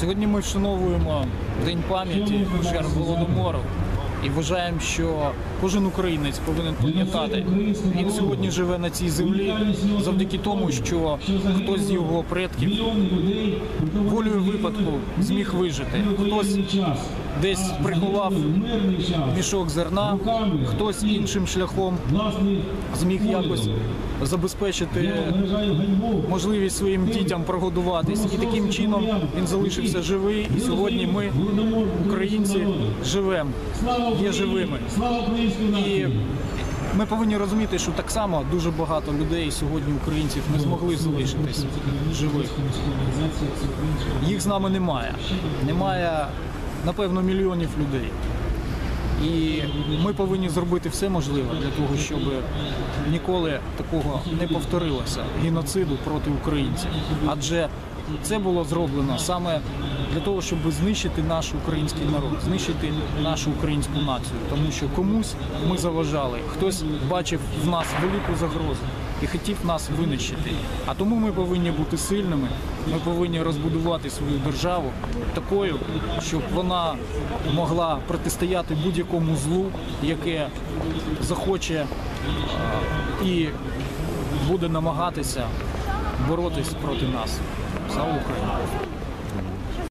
Сьогодні ми вшановуємо День пам'яті жертв голодомору і вважаємо, що кожен українець повинен пам'ятати. Він сьогодні живе на цій землі завдяки тому, що хтось з його предків волею випадку зміг вижити. Хтось десь приховав мішок зерна, хтось іншим шляхом зміг якось забезпечити можливість своїм дітям прогодуватись. І таким чином він залишився живий. І сьогодні ми, українці, живемо, є живими. І ми повинні розуміти, що так само дуже багато людей сьогодні, українців, не змогли залишитись живих. Їх з нами немає. Немає, напевно, мільйонів людей. І ми повинні зробити все можливе для того, щоб ніколи такого не повторилося геноциду проти українців. Адже це було зроблено саме для того, щоб знищити наш український народ, знищити нашу українську націю, тому що комусь ми заважали, хтось бачив в нас велику загрозу і хотів нас винищити. А тому ми повинні бути сильними. Ми повинні розбудувати свою державу такою, щоб вона могла протистояти будь-якому злу, яке захоче е, і буде намагатися боротись проти нас. Слава Україні!